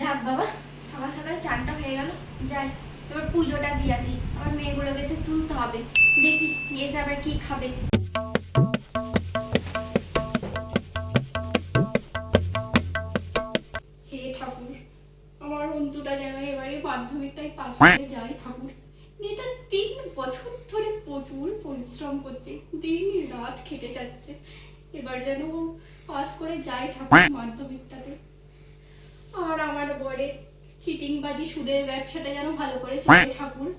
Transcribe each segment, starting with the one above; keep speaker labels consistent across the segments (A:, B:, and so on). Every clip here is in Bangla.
A: যাক বাবা সকাল সকাল চানটা হয়ে গেল। যাই এবার পুজোটা দিয়ে আসি। আমার মেয়েগুলোকে এসে তুলতে হবে। দেখি নিয়ে এসে আবার কি খাবে। হে ঠাকুর আমার অন্তুটা যেন এবারে মাধ্যমিকটাই পাস করে যায় ঠাকুর। মেয়েটা তিন বছর ধরে প্রচুর পরিশ্রম করছে দিন রাত খেটে যাচ্ছে। এবার যেন ও পাস করে যায় ঠাকুর মাধ্যমিকটাতে। আর আমার বরের চিটিংবাজি সুদের ব্যবসাটা যেন ভালো করে চলে ঠাকুর।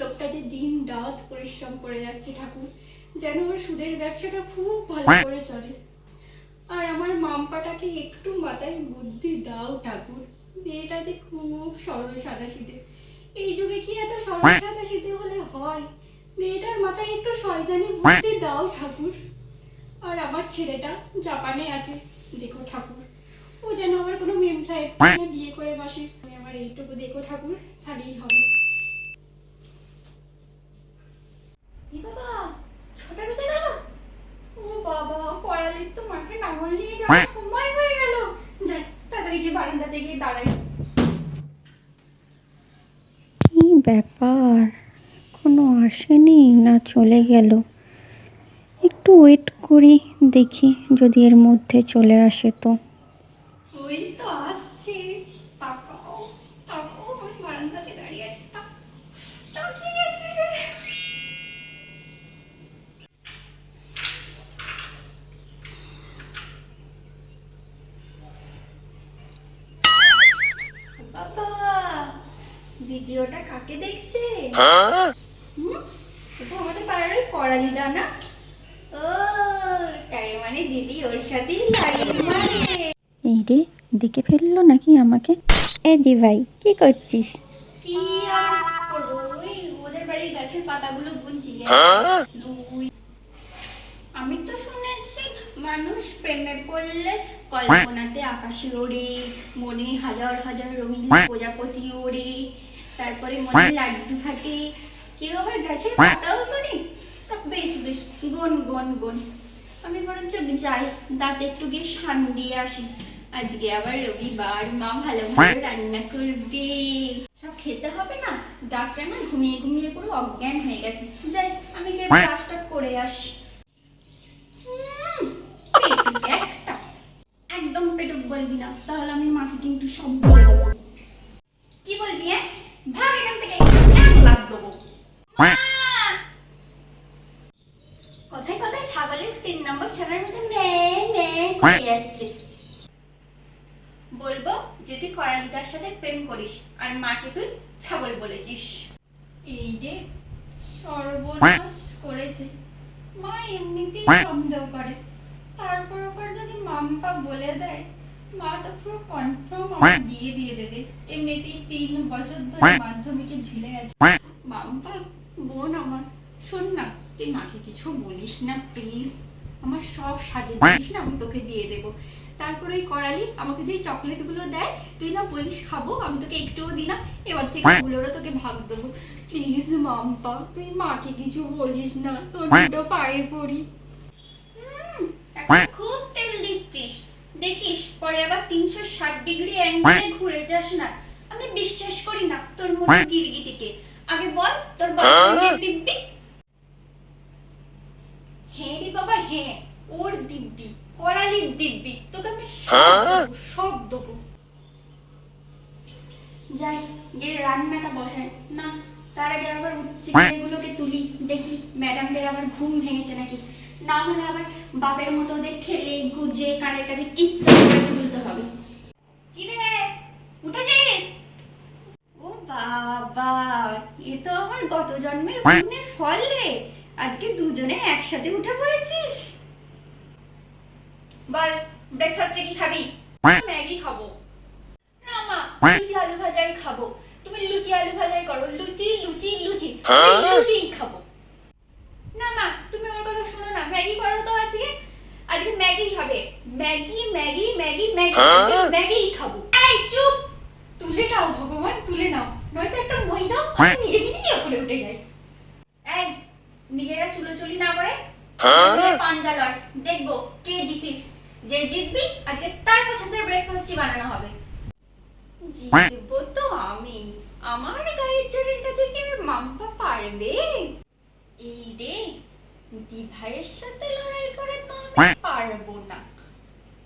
A: লোকটা যে দিন রাত পরিশ্রম করে যাচ্ছে ঠাকুর যেন ওর সুদের ব্যবসাটা খুব ভালো করে চলে। আর আমার মাম্পাটাকে একটু মাথায় বুদ্ধি দাও ঠাকুর। মেয়েটা যে খুব সরল সাদা সিধে এই যুগে কি এত সরল সাদা সিধে হলে হয়? মেয়েটার মাথায় একটু শয়তানি বুদ্ধি দাও ঠাকুর। আর আমার ছেলেটা জাপানে আছে। দেখো ঠাকুর। ও যেন আবার কোনো মেম সাহেব বিয়ে করে বসে। আমি আমার এইটুকু দেখো ঠাকুর তাহলেই হবে। বাবা ছটা বেজে গেল? ও বাবা করালির তো মাঠে নাঙল নিয়ে যাওয়ার সময় হয়ে গেল। যাই তাড়াতাড়ি গিয়ে বারান্দাতে গিয়ে দাঁড়াই।
B: কি ব্যাপার? কোনো আসেনি না চলে গেল? একটু ওয়েট করি দেখি যদি এর মধ্যে চলে আসে তো।
A: ওই তো আসছে। তাকাও তাকাও আমি বারান্দাতে দাঁড়িয়ে আছি। তাক- তাকিয়ে গেছে বাবা দিদি কাকে দেখছে? হুম? ওটা আমাদের পাড়ার ওই করালিদা না ও তার মানে দিদি ওর সাথেই লাইন মারে।
B: এই রে দেখে ফেলল নাকি আমাকে? এ দি ভাই কি করছিস?
A: কি আর করব? ওই ওদের বাড়ির গাছের পাতাগুলো গুনছি দুই। আমি তো শুনেছি মানুষ প্রেমে পড়লে কল্পনাতে আকাশে ওড়ে মনে হাজার হাজার রঙিন প্রজাপতি ওড়ে তারপরে মনে লাড্ডু ফাটে। কেউ আবার গাছের পাতাও করে তা বেশ বেশ গন গন গন। আমি বরঞ্চ যাই দাঁতে একটু গিয়ে শান দিয়ে আসি। আজকে আবার রবিবার মা ভালো ভালো রান্না করবে। সব খেতে হবে না? ডাক্তার না ঘুমিয়ে ঘুমিয়ে পুরো অজ্ঞান হয়ে গেছে। যাই আমি কে কাজটা করে আসি। একদম পেটুক বলবি না। তাহলে আমি মাকে কিন্তু সব বলে দেবো কি বলবি হ্যাঁ ভাগ এখান থেকে এক লাখ দেবো মা! কথায় কথায় ছাগলের তিন নম্বর ছানার মধ্যে মে মে করে যাচ্ছে বলব যে তুই করালিদার সাথে প্রেম করিস আর মাকে তুই ছাগল বলেছিস। এই রে সর্বনাশ করেছে। মা এমনিতেই সন্দেহ করে। তারপর ওপর যদি মাম্পা বলে দেয় মা তো পুরো কনফার্ম আমার বিয়ে দিয়ে দেবে। এমনিতেই তিন বছর ধরে মাধ্যমিকে ঝুলে গেছে। মাম্পা বোন আমার শোন না তুই মাকে কিছু বলিস না প্লিজ আমার সব সাজে দিস না আমি তোকে দিয়ে দেব। তারপরে ওই করালি আমাকে যে চকলেটগুলো দেয় তুই না বলিস খাব আমি তোকে একটুও দিই না এবার থেকে ওগুলোরও তোকে ভাগ দেবো। প্লিজ মাম্পা তুই মাকে কিছু বলিস না তোর দুটো পায়ে পড়ি। খুব তেল দিচ্ছিস। দেখিস পরে আবার তিনশো ষাট ডিগ্রি অ্যাঙ্গেলে ঘুরে যাস না। আমি বিশ্বাস করি না তোর মনে গিরগিটিকে। আগে বল তোর বয়ফ্রেন্ডের দিব্যি? হ্যাঁ রে বাবা হ্যাঁ ওর দিব্যি। করালির দিব্যি তোকে আমি সব দেবো সব দেবো যাই গিয়ে রান্নাটা বসাই। না তার আগে আবার উচ্চে এগুলোকে তুলি দেখি ম্যাডামদের আবার ঘুম ভেঙেছে নাকি। না হলে আবার বাপের মতো ওদের খেলে গুজে কানের কাছে করে তুলতে হবে। কি রে উঠেছিস? ও বাবা এ তো আমার গত জন্মের ফল রে। আজকে দুজনে একসাথে উঠে পড়েছিস। বল ব্রেকফাস্টে কি খাবি? ম্যাগি খাব। না মা লুচি আলু ভাজাই খাব। তুমি লুচি আলু ভাজাই করো। লুচি লুচি লুচি। লুচি খাব না মা তুমি ওর কথা শোনো না ম্যাগি করো তো আজকে আজকে ম্যাগি হবে ম্যাগি ম্যাগি ম্যাগি ম্যাগি আজকে ম্যাগিই খাব এই চুপ তুলে নাও ভগবান তুলে নাও নয়তো একটা মই দাও আমি নিজে নিজে গিয়ে করে উঠে যাই এই নিজেরা চুলোচুলি না করে পাঞ্জা লড় দেখব কে জিতিস যে জিতবি আজকে তার পছন্দের ব্রেকফাস্টই বানানো হবে। জিতবো তো আমি। আমার গায়ের জোরের কাছে কি আর মাম্পা পারবে? এই রে দি ভাইয়ের সাথে লড়াই করে তো আমি পারব না।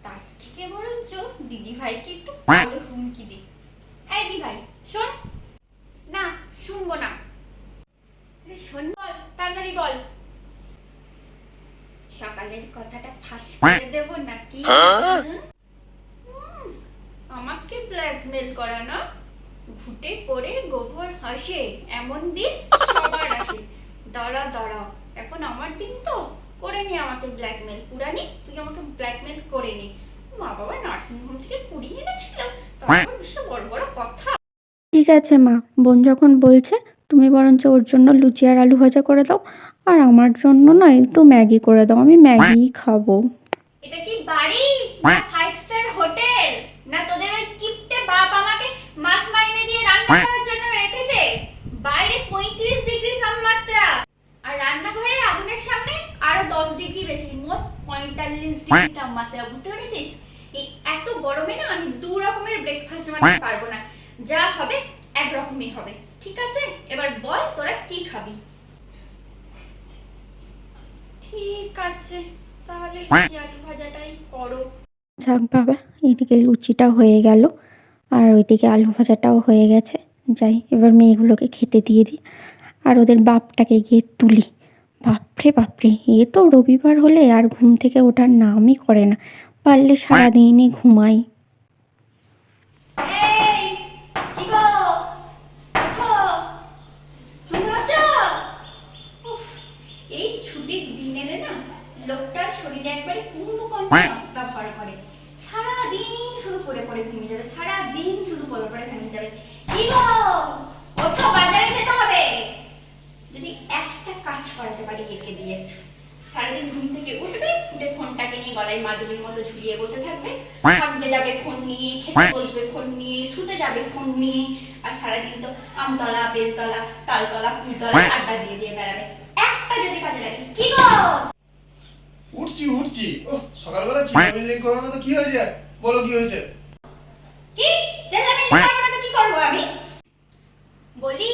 A: তার থেকে বরঞ্চ দিদি ভাইকে একটু ভালো হুমকি দিই। এই দি ভাই শোন। না শুনব না। শোন বল তাড়াতাড়ি বল। সকালের কথাটা ফাঁস করে দেব নাকি? আমাকে ব্ল্যাকমেল করা না ঘুটে পড়ে গোবর হাসে এমন দিন সবার আসে। দাঁড়া দাঁড়া এখন আমার দিন তো। করে নি আমাকে ব্ল্যাকমেল পুরানি তুই আমাকে ব্ল্যাকমেল করে নি। মা বাবা নার্সিং হোম থেকে কুড়িয়ে এনেছিল। তারপর বিশাল বড় বড় কথা।
B: ঠিক আছে মা বোন যখন বলছে তুমি বরঞ্চ ওর জন্য লুচি আর আলু ভাজা করে দাও। আর আমার জন্য না একটু ম্যাগি করে দাও আমি ম্যাগি খাব।
A: এটা কি বাড়ি? না ফাইভ স্টার হোটেল? না তোদের ওই কিপটে বাপ আমাকে মাছ মাইনে দিয়ে রান্না করার জন্য রেখেছে? বাইরে পঁয়ত্রিশ ডিগ্রি তাপমাত্রা। আর রান্নাঘরের আগুনের সামনে আরও দশ ডিগ্রি বেশি মোট পঁয়তাল্লিশ ডিগ্রি তাপমাত্রা বুঝতে পেরেছিস? এই এত গরমে না আমি দু রকমের ব্রেকফাস্ট বানাতে পারব না। যা হবে এক রকমই হবে ঠিক আছে? এবার বল তোরা কি খাবি? ঠিক আছে তাহলে আলু ভাজাটাই করো।
B: যাক বাবা এদিকে লুচিটা হয়ে গেল আর ওইদিকে আলু ভাজাটাও হয়ে গেছে। যাই এবার মেয়েগুলোকে খেতে দিয়ে দিই আর ওদের বাপটাকে গিয়ে তুলি। বাপরে বাপরে এ তো রবিবার হলে আর ঘুম থেকে ওঠার নামই করে না পারলে সারাদিনই ঘুমাই
A: এই কি গো ওঠো শুনতে পাচ্ছ উফ এই ছুটির দিনে রে না লোকটার শরীরে একবারে কুম্ভকর্ণ তা ভর করে। সারা দিন শুধু পড়ে পড়ে ঘুমিয়ে যাবে সারা দিন শুধু পড়ে পড়ে ঘুমিয়ে যাবে। কি গো ওঠো বাজারে যেতে হবে। যদি একটা কাজ করাতে পারি একে দিয়ে সারাদিন ঘুম থেকে উঠবে উঠে ফোনটাকে নিয়ে গলায় মাদুরির মতো ঝুলিয়ে বসে থাকবে। থাকতে যাবে ফোন নিয়ে খেতে বসবে ফোন নিয়ে শুতে যাবে ফোন নিয়ে আর সারাদিন তো আমতলা বেলতলা তালতলা কুলতলা আড্ডা দিয়ে দিয়ে বেড়াবে। একটা যদি কাজে লাগে কি গো?
C: উঠছি উঠছি। ও সকালবেলা চিল্লামিল্লি করো না তো কি হয়েছে বলো কি হয়েছে?
A: কি? চেল্লামিল্লি করব না তো কি করব আমি? বলি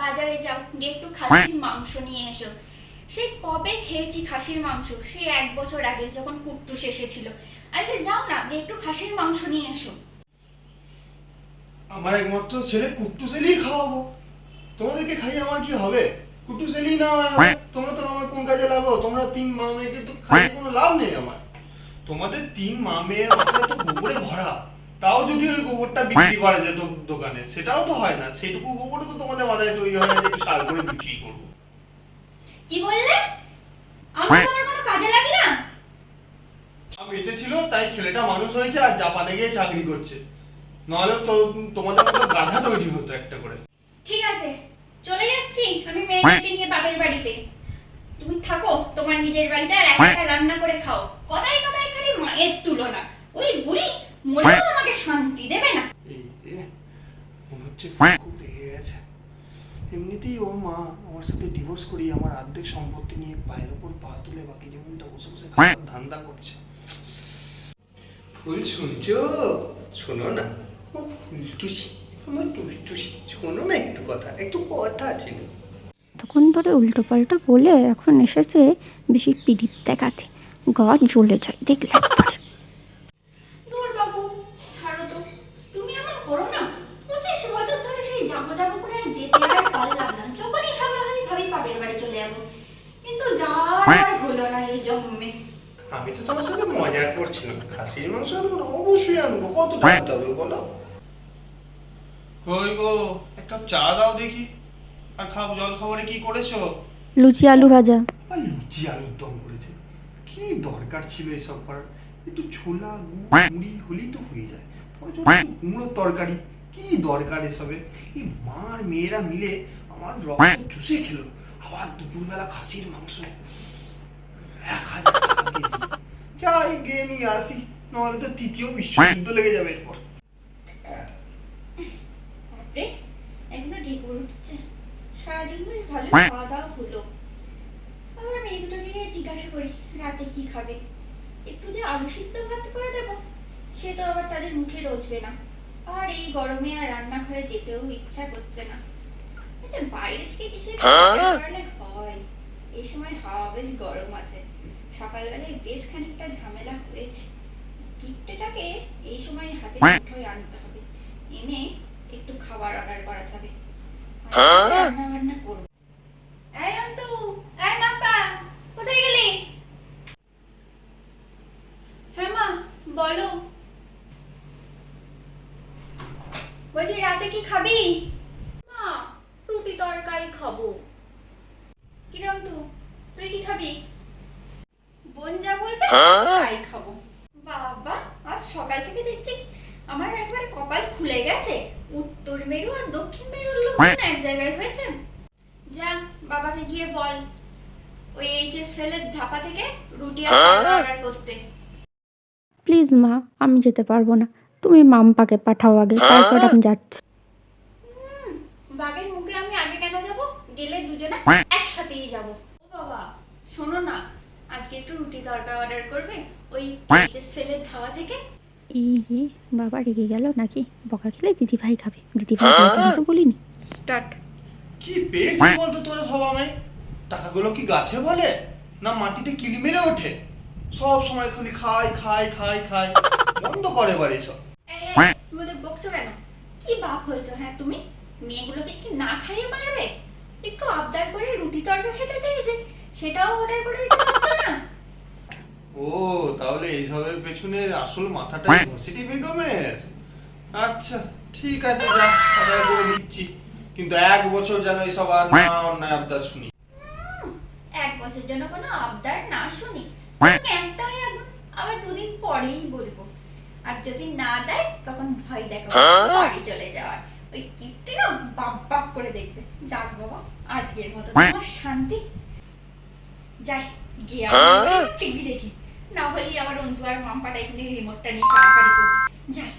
A: বাজারে যাও গিয়ে একটু খাসির মাংস নিয়ে এসো। সেই কবে খেয়েছি খাসির মাংস? সেই এক বছর আগে যখন কুট্টুস এসেছিল। আরে যাও না গিয়ে একটু খাসির মাংস নিয়ে এসো।
C: আমার একমাত্র ছেলে কুট্টু সেলিই খাওয়াবো। তোমাদেরকে খাইয়ে আমার কি হবে? কুট্টু সেলি না হয় তোমরা তো আমার কোন কাজে লাগাও তোমরা তিন মা মেয়েকে তো খাইয়ে কোনো লাভ নেই আমার। তোমাদের তিন মা মেয়ের মাথায় তো গোবরে ভরা। তাও যদি ওই গোবরটা বিক্রি করা যেত দোকানে সেটাও তো হয় না। সেটুকু গোবর তো তোমাদের মাথায় তৈরি হয় না যে সার করে বিক্রি করব।
A: কি বললে? আমি তোমার কোনো কাজে লাগি না।
C: মা বেঁচে ছিল তাই ছেলেটা মানুষ হয়েছে আর জাপানে গিয়ে চাকরি করছে। নাহলে তো তোমাদের মতো গাধা তৈরি হতো একটা করে।
A: ঠিক আছে। চলে যাচ্ছি? আমি মেয়েকে নিয়ে বাপের বাড়িতে। তুমি থাকো তোমার নিজের বাড়িতে আর একা একা রান্না করে খাও। কথায় কথায় খালি মায়ের তুলনা। ওই বুড়ি মরেও আমাকে শান্তি দেবে না।
C: মনে হচ্ছে ফুলকু রেগে গেছে। এমনিতেই ওর মা আমার সাথে ডিভোর্স করিয়ে আমার অর্ধেক সম্পত্তি নিয়ে পায়ের ওপর পা তুলে বাকি জীবনটা বসে বসে খাওয়ার ধান্দা করছে। ফুল শুনছো? শোনো না। ও ফুলটুসি আমার টুসটুসি শোনো না একটু কথা একটু কথা ছিল।
B: তখন ধরে উল্টো পাল্টা বলে এখন এসেছে বেশি পিড়িত দেখাতে। গা জ্বলে যায় দেখলে
C: আমি তো তোমার সাথে মজা করছিলাম। খাসির মাংস আনব অবশ্যই আনব। কত টাকা হবে বলো? কই গো এক কাপ চা দাও দেখি। আর খাও জল খাবারে কি করেছ?
B: লুচি আলু ভাজা।
C: আর লুচি আলুর দম করেছে। কি দরকার ছিল এসব করার? একটু ছোলা মুড়ি হলেই তো হয়ে যায়। পরে কুমড়োর তরকারি কি দরকার এসবে? এই মার মেয়েরা মিলে আমার রক্ত চুষে খেলো। আবার দুপুরবেলা খাসির মাংস। এক হাজার যাই গিয়ে নিয়ে আসি নাহলে তো তৃতীয় বিশ্বযুদ্ধ লেগে যাবে এরপর
A: বাপরে এখনও ঢেকুর উঠছে। সারাদিন বেশ ভালো। খাওয়া দাওয়া হলো। আবার মেয়ে দুটোকে জিজ্ঞাসা করি রাতে কি খাবে? একটু যে আলু সিদ্ধ ভাত করে দেবো সে তো আবার তাদের মুখে রোজবে না। আর এই গরমে আর রান্নাঘরে যেতেও ইচ্ছা করছে না। যে বাইরে থেকে কিছু করলে হয়। এই সময় হাওয়া বেশ গরম আছে। সকালবেলায় বেশ খানিকটা ঝামেলা হয়েছে। গিফটটাকে এই সময় হাতে মুঠোয় আনতে হবে। এনে একটু খাবার অর্ডার করাতে হবে। রান্না বান্না করব। এই অন্তু এই মাপা কোথায় গেলি? হ্যাঁ মা বলো। বলছি রাতে কি খাবি? মা রুটি তরকারি খাব। কিরম তু তুই কি খাবি? বোন যা বলবে তাই খাব। বাবা আজ সকাল থেকে দেখছি আমার একবারে কপাল খুলে গেছে। মেরু আর দক্ষিণ মেরুর লোক এক জায়গায় হয়েছে যা বাবাকে গিয়ে বল। ওই এইচএস ফেলের ধাপা থেকে রুটি আর অর্ডার করতে।
B: প্লিজ মা আমি যেতে পারব না। তুমি মাম্পাকে পাঠাও আগে তারপর আমি যাচ্ছি।
A: বাঘের মুখে আমি আগে কেন যাব? গেলে দুজনে একসাথেই যাব। ও বাবা শোনো না আজকে একটু রুটি তরকা অর্ডার করবে? ওই এইচএস ফেলের ধাবা থেকে
B: এই রে বাবা রেগে গেল নাকি? বকা খেলে দিদি ভাই খাবে দিদি ভাই খাবে তো বলিনি।
A: স্টার্ট।
C: কি পেয়েছি বলতো তোরা সব আমি টাকাগুলো কি গাছে বলে? না মাটিতে কিলি মেরে ওঠে? সব সময় খালি খাই খাই খাই খাই বন্ধ করে বাড়ি সব
A: এই, এই, বকছো কেন? কি বাপ হয়েছো হ্যাঁ তুমি? মেয়েগুলোকে কি না খাইয়ে পারবে একটু আবদার করে রুটি তরকা খেতে চাইছে সেটাও অর্ডার করে দিতে পারছ না?
C: ও তাহলে এইসবের পেছনে আসল মাথাটাই ঘসিটি বেগমের? আচ্ছা ঠিক আছে যা অর্ডার করে দিচ্ছি। কিন্তু এক বছর যেন এইসব আর না অন্যায় আবদার শুনি।
A: এক বছর জন্য কোনো আবদার না শুনি। এখন আবার দুদিন পরেই বলব। আর যদি না দেয় তখন ভয় দেখো বাড়ি চলে যাওয়ার। ওই কিপটে না বাপ বাপ করে দেখবে। যাক বাবা আজকের মতো তোমার শান্তি। যাই গিয়ে টিভি দেখি। না হলে আবার অন্তু আর মাম্পাটা এখানে রিমোটটা নিয়ে কাড়াকাড়ি করবে। যাই।